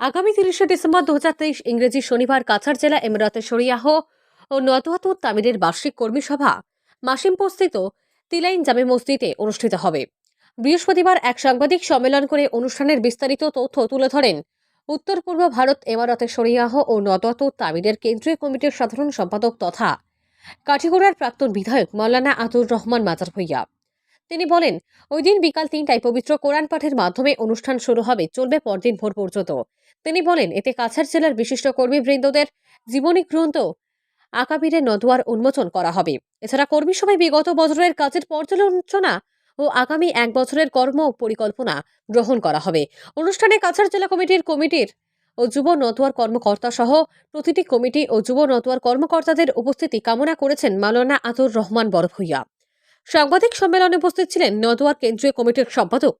আগামী তিরিশে ডিসেম্বর দু হাজার তেইশ ইংরেজি শনিবার কাছাড় জেলা এমরাতে শরিয়াহ ও নতুয়াতুর তামিরের বার্ষিক কর্মী সভা মাসিমপোস্থিত তিলাইন জামে মসজিদে অনুষ্ঠিত হবে। বৃহস্পতিবার এক সাংবাদিক সম্মেলন করে অনুষ্ঠানের বিস্তারিত তথ্য তুলে ধরেন, উত্তর পূর্ব ভারত এমারতে শরিয়াহ ও নদতুর তামিরের কেন্দ্রীয় কমিটির সাধারণ সম্পাদক তথা কাঠিগোড়ার প্রাক্তন বিধায়ক মৌলানা আতুর রহমান মাজার ভুইয়া। তিনি বলেন, ওই দিন বিকাল তিনটায় পবিত্র কোরআন পাঠের মাধ্যমে অনুষ্ঠান শুরু হবে, চলবে পরদিন ভোর পর্যন্ত। তিনি বলেন, এতে কাছাড় জেলার বিশিষ্ট কর্মীবৃন্দদের জীবনী গ্রন্থ আকাবিরের নদুয়ার উন্মোচন করা হবে। এছাড়া কর্মী সভায় বিগত বছরের কাজের পর্যালোচনা ও আগামী এক বছরের কর্ম পরিকল্পনা গ্রহণ করা হবে। অনুষ্ঠানে কাছাড় জেলা কমিটির কমিটির ও যুব নতুয়ার কর্মকর্তা সহ প্রতিটি কমিটি ও যুব নতুয়ার কর্মকর্তাদের উপস্থিতি কামনা করেছেন মাওলানা আতুর রহমান বড়ভূইয়া সাংবাদিক সম্মেলনে উপস্থিত ছিলেন নদুয়ার কেন্দ্রীয় কমিটির সম্পাদক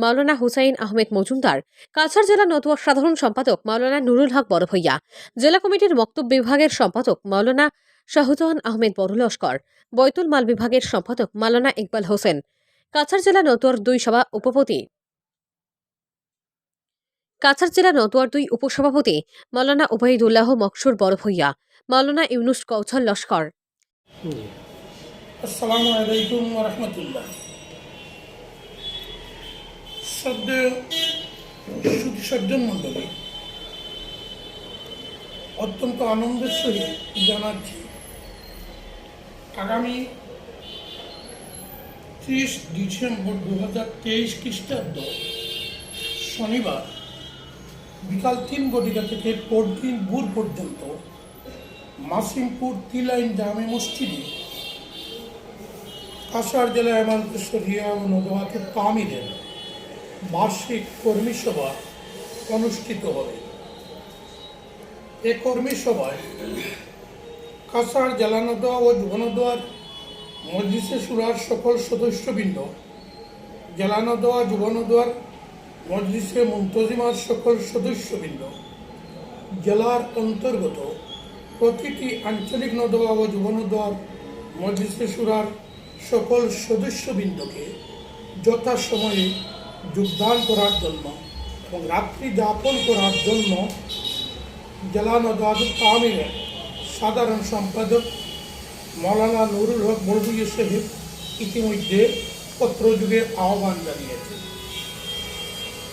মাওলানা হুসাইন আহমেদ মজুমদার, কাছাড় জেলা নতুয়ার সাধারণ সম্পাদক মাওলানা নুরুল হক বড়ভূইয়া, জেলা কমিটির বক্তব্য বিভাগের সম্পাদক মাওলানা শাহজাহান আহমেদ বড়লস্কর, বৈতুল মাল বিভাগের সম্পাদক মাওলানা ইকবাল হোসেন। কাছাড় জেলা নতুয়ার দুই সভা উপপতি কাছাড় জেলা নতুয়ার দুই উপসভাপতি মাওলানা উবাইদুল্লাহ মকসুর বড়ভূইয়া, মাওলানা ইউনুস কৌছল লস্কর। আসসালামু আলাইকুম রহমতুল্লাহ। সুধী সজ্জন মণ্ডলী অত্যন্ত আনন্দের সহিত জানাচ্ছি আগামী ত্রিশ ডিসেম্বর দু হাজার তেইশ খ্রিস্টাব্দ শনিবার বিকাল তিন ঘটিকা থেকে পরদিন ভোর পর্যন্ত মাসিমপুর তিলাইন জামে মসজিদে কাছাড় জেলা হেমন্তশ্বরিয়া ও তামিরের বার্ষিক কর্মী সভা অনুষ্ঠিত হবে। এ কর্মী সভায় কাছাড় জেলা নদোয়া ও যুবনদোয়ার মজলিসে সুরার সকল সদস্যবৃন্দ জেলা নদোয়া যুবনদোয়ার মজলিসে মুন্তজিমার সকল সদস্যবৃন্দ, জেলার অন্তর্গত প্রতিটি আঞ্চলিক নদোয়া ও যুবনদোয়ার মজলিসে সুরার সকল সদস্যবৃন্দকে যথাসময়ে যোগদান করার জন্য এবং রাত্রি যাপন করার জন্য জেলা নদাদুল সাধারণ সম্পাদক মৌলানা নুরুল হক বড়বুইয়া সাহেব ইতিমধ্যে পত্রযুগে আহ্বান জানিয়েছে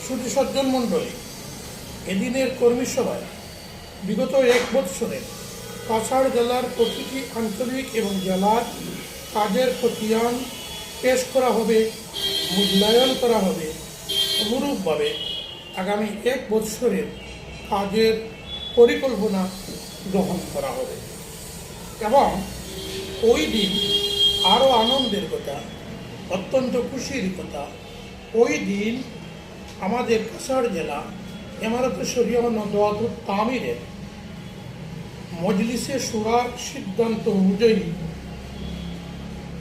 শুধু সজ্জন মণ্ডলী, এদিনের কর্মী সভায় বিগত এক বৎসরে কাছাড় জেলার প্রতিটি আঞ্চলিক এবং জেলার কাজের খতিয়ান পেশ করা হবে, মূল্যায়ন করা হবে। অনুরূপভাবে আগামী এক বৎসরের কাজের পরিকল্পনা গ্রহণ করা হবে। এবং ওই দিন আরও আনন্দের কথা, অত্যন্ত খুশির কথা, ওই দিন আমাদের কাছাড় জেলা এমারত শরীয় তামিরের মজলিসে সুরার সিদ্ধান্ত অনুযায়ী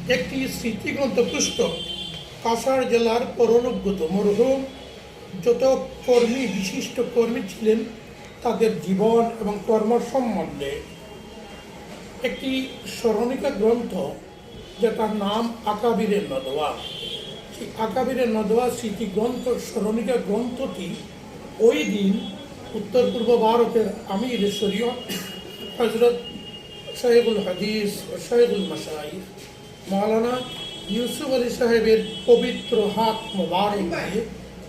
একটি স্মৃতিগ্রন্থ পুস্তক কাছাড় জেলার পরলোকগত মরহুম যত কর্মী, বিশিষ্ট কর্মী ছিলেন, তাদের জীবন এবং কর্ম সম্বন্ধে। একটি স্মরণিকা গ্রন্থ যেটার নাম আকাবিরের নদোয়া সেই আকাবিরের নদোয়া স্মৃতি গ্রন্থ স্মরণিকা গ্রন্থটি ওই দিন উত্তর পূর্ব ভারতের আমির শরীয় হজরত শাহেবুল হাদিস ও শাহেবুল মাসাইফ মাওলানা ইউসুফ আলী সাহেবের পবিত্র হাত মোবারক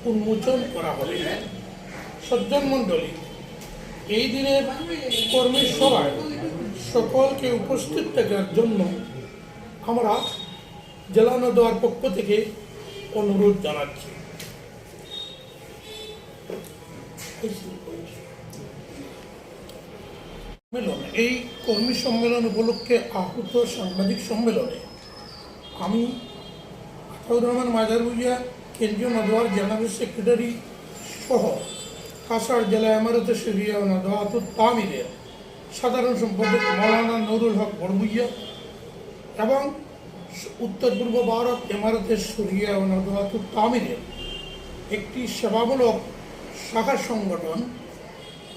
উন্মোচন করা হবে। সজ্জন মণ্ডলী, এই দিনের কর্মী সভায় সকলকে উপস্থিত থাকার জন্য আমরা জেলানো দেওয়ার পক্ষ থেকে অনুরোধ জানাচ্ছি। এই কর্মী সম্মেলন উপলক্ষে আহত সাংবাদিক সম্মেলনে আমি আতাউর রহমান মাজার ভুইয়া, কেন্দ্রীয় নদওয়ার জেনারেল সেক্রেটারি সহ কাছাড় জেলা এমারতে শরিয়া ও নদওয়াতুর তামিরের সাধারণ সম্পাদক মৌলানা নুরুল হক বড়বুইয়া এবং উত্তর পূর্ব ভারত এমারতের শরিয়া ও নদওয়াতুর তামিরের একটি সেবামূলক শাখা সংগঠন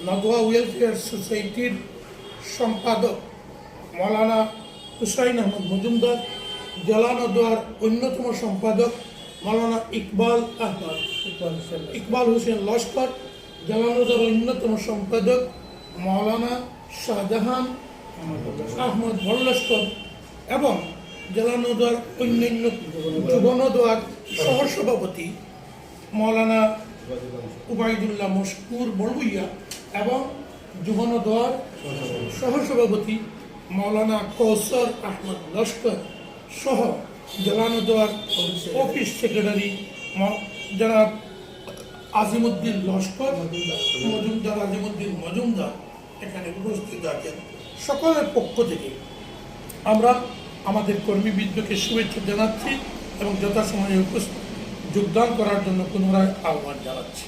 নদওয়া ওয়েলফেয়ার সোসাইটির সম্পাদক মৌলানা হুসাইন আহমদ মজুমদার জেলা অন্যতম সম্পাদক মৌলানা ইকবাল আহমদ। ইকবাল হোসেন লস্কর জেলানোদার অন্যতম সম্পাদক মৌলানা শাহজাহান আহমদ ভল্লস্কর এবং জেলানোদার অন্যান্য যুবনদোয়ার সহসভাপতি মৌলানা উবাইদুল্লাহ মশকুর বড়বুইয়া এবং যুবনদোয়ার সহসভাপতি মৌলানা কৌসর আহমদ লস্কর। সহ জেলানোদোয়ার অফিস সেক্রেটারি জনাব আজিমুদ্দিন লস্কর, মজুমদার আজিমুদ্দিন মজুমদার এখানে উপস্থিত আছেন, সকলের পক্ষ থেকে আমরা আমাদের কর্মীবৃন্দকে শুভেচ্ছা জানাচ্ছি এবং যথাসময়ে উপস্থিত যোগদান করার জন্য পুনরায় আহ্বান জানাচ্ছি।